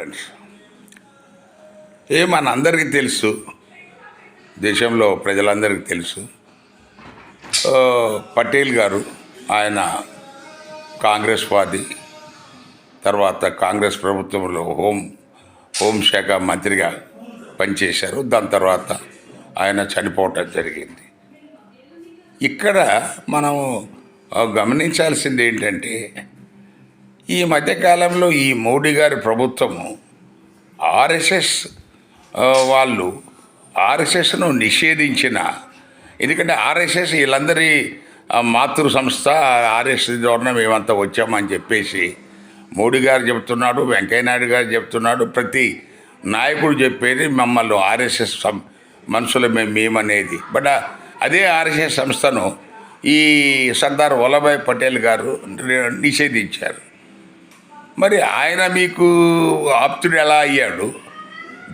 Friends ఏ మనందరికీ తెలుసు దేశంలో ప్రజలందరికీ తెలుసు. పటేల్ గారు ఆయన కాంగ్రెస్ వాది తర్వాత కాంగ్రెస్ ప్రభుత్వంలో హోం హోంశాఖ మంత్రిగా పనిచేశారు. దాని తర్వాత ఆయన చనిపోవటం జరిగింది. ఇక్కడ మనం గమనించాల్సింది ఏంటంటే ఈ మధ్యకాలంలో ఈ మోడీ గారి ప్రభుత్వము ఆర్ఎస్ఎస్ వాళ్ళు ఆర్ఎస్ఎస్ను నిషేధించిన ఎందుకంటే ఆర్ఎస్ఎస్ వీళ్ళందరి మాతృ సంస్థ ఆర్ఎస్ఎస్ ద్వారా మేమంతా వచ్చామని చెప్పేసి మోడీ గారు చెప్తున్నాడు వెంకయ్యనాయుడు గారు చెప్తున్నాడు ప్రతి నాయకుడు చెప్పేది మమ్మల్ని ఆర్ఎస్ఎస్ సం మనుషులమే మేమనేది. బట్ అదే ఆర్ఎస్ఎస్ సంస్థను ఈ సర్దార్ వల్లభాయ్ పటేల్ గారు నిషేధించారు. మరి ఆయన మీకు ఆప్తుడు ఎలా అయ్యాడు?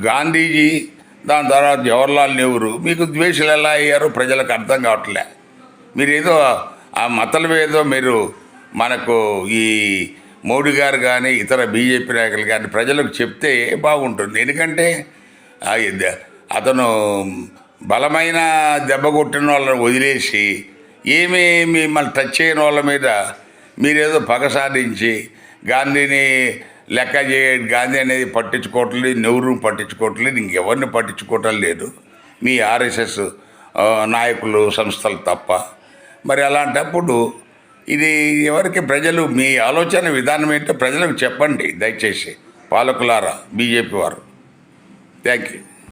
గాంధీజీ దాని తర్వాత జవహర్లాల్ నెహ్రూ మీకు ద్వేషులు ఎలా అయ్యారో ప్రజలకు అర్థం కావట్లే. మీరేదో ఆ మతలు ఏదో మీరు మనకు ఈ మోడీ గారు కానీ ఇతర బీజేపీ నాయకులు కానీ ప్రజలకు చెప్తే బాగుంటుంది. ఎందుకంటే అతను బలమైన దెబ్బ కొట్టిన వాళ్ళని వదిలేసి ఏమీ మిమ్మల్ని టచ్ చేయని వాళ్ళ మీద మీరేదో పగ సాధించి గాంధీని లెక్క చే గాంధీ అనేది పట్టించుకోవట్లేదు నెహ్రూ పట్టించుకోవట్లేదు ఇంకెవరిని పట్టించుకోవటం లేదు. మీ ఆర్ఎస్ఎస్ నాయకులు సంస్థలు తప్ప. మరి అలాంటప్పుడు ఇది ఎవరికి ప్రజలు మీ ఆలోచన విధానం ఏంటో ప్రజలకు చెప్పండి దయచేసి. పాలకులారా బీజేపీ వారు. Thank you.